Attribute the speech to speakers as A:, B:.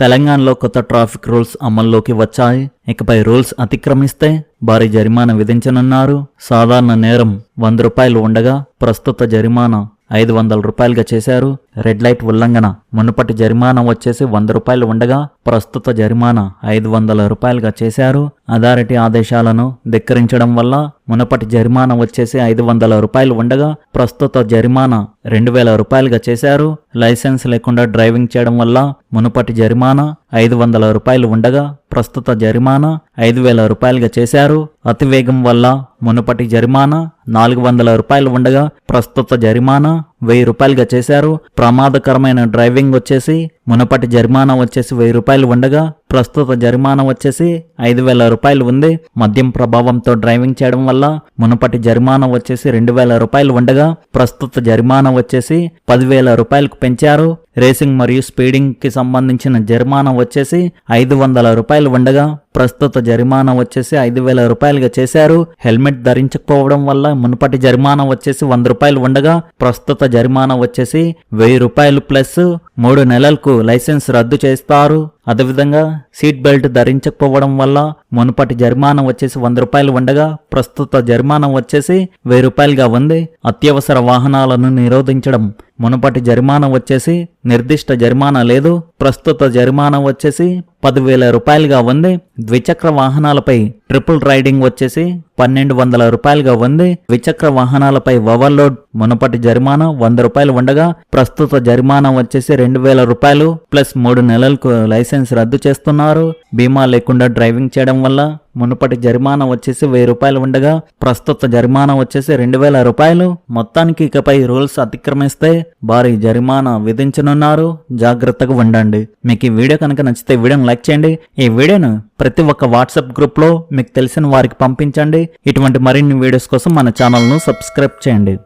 A: తెలంగాణలో కొత్త traffic rules అమల్లోకి వచ్చాయి. ఇకపై రూల్స్ అతిక్రమిస్తే భారీ జరిమానా విధించనున్నారు. సాధారణ నేరం వంద రూపాయలు ఉండగా ప్రస్తుత జరిమానా ఐదు వందల రూపాయలుగా చేశారు. రెడ్ లైట్ ఉల్లంఘన మునుపటి జరిమానా వచ్చేసి వంద రూపాయలు ఉండగా ప్రస్తుత జరిమానా ఐదు వందల రూపాయలుగా చేశారు. అథారిటీ ఆదేశాలను ధిక్కరించడం వల్ల మునుపటి జరిమానా వచ్చేసి ఐదు వందల రూపాయలు ఉండగా ప్రస్తుత జరిమానా రెండు వేల రూపాయలుగా చేశారు. లైసెన్స్ లేకుండా డ్రైవింగ్ చేయడం వల్ల మునుపటి జరిమానా ఐదు వందల రూపాయలు ఉండగా ప్రస్తుత జరిమానా ఐదు వేల రూపాయలుగా చేశారు. అతివేగం వల్ల మునుపటి జరిమానా నాలుగు వందల రూపాయలు ఉండగా ప్రస్తుత జరిమానా వెయ్యి రూపాయలుగా చేశారు. ప్రమాదకరమైన డ్రైవింగ్ వచ్చేసి మునపటి జరిమానా వచ్చేసి వెయ్యి రూపాయలు ఉండగా ప్రస్తుత జరిమానా వచ్చేసి ఐదు వేల రూపాయలు ఉంది. మద్యం ప్రభావంతో డ్రైవింగ్ చేయడం వల్ల మునపటి జరిమానా వచ్చేసి రెండు వేల రూపాయలు ఉండగా ప్రస్తుత జరిమానా వచ్చేసి పదివేల రూపాయలకు పెంచారు. రేసింగ్ మరియు స్పీడింగ్కి సంబంధించిన జరిమానా వచ్చేసి ఐదు వందల రూపాయలు ఉండగా ప్రస్తుత జరిమానా వచ్చేసి ఐదు వేల రూపాయలుగా చేశారు. హెల్మెట్ ధరించకపోవడం వల్ల మునుపటి జరిమానా వచ్చేసి వంద రూపాయలు ఉండగా ప్రస్తుత జరిమానా వచ్చేసి వెయ్యి రూపాయలు ప్లస్ మూడు నెలలకు లైసెన్స్ రద్దు చేస్తారు. అదేవిధంగా సీట్ బెల్ట్ ధరించకపోవడం వల్ల మునుపటి జరిమానా వచ్చేసి వంద రూపాయలు ఉండగా ప్రస్తుత జరిమానా వచ్చేసి వెయ్యి రూపాయలుగా ఉంది. అత్యవసర వాహనాలను నిరోధించడం మునుపటి జరిమానా వచ్చేసి నిర్దిష్ట జరిమానా లేదు. ప్రస్తుత జరిమానా వచ్చేసి పదివేల రూపాయలుగా ఉంది. ద్విచక్ర వాహనాలపై ట్రిపుల్ రైడింగ్ వచ్చేసి పన్నెండు వందల రూపాయలుగా ఉంది. ద్విచక్ర వాహనాలపై ఓవర్లోడ్ మునుపటి జరిమానా వంద రూపాయలు ఉండగా ప్రస్తుత జరిమానా వచ్చేసి రెండు వేల రూపాయలు ప్లస్ మూడు నెలలకు లైసెన్స్ రద్దు చేస్తున్నారు. బీమా లేకుండా డ్రైవింగ్ చేయడం వల్ల మునుపటి జరిమానా వచ్చేసి వెయ్యి రూపాయలు ఉండగా ప్రస్తుత జరిమానా వచ్చేసి రెండు వేల రూపాయలు. మొత్తానికి ఇకపై రూల్స్ అతిక్రమిస్తే భారీ జరిమానా విధించనున్నారు. జాగ్రత్తగా ఉండండి. మీకు ఈ వీడియో కనుక నచ్చితే వీడియోని లైక్ చేయండి. ఈ వీడియోను ప్రతి ఒక్క వాట్సాప్ గ్రూప్లో మీకు తెలిసిన వారికి పంపించండి. ఇటువంటి మరిన్ని వీడియోస్ కోసం మన ఛానల్ను సబ్స్క్రైబ్ చేయండి.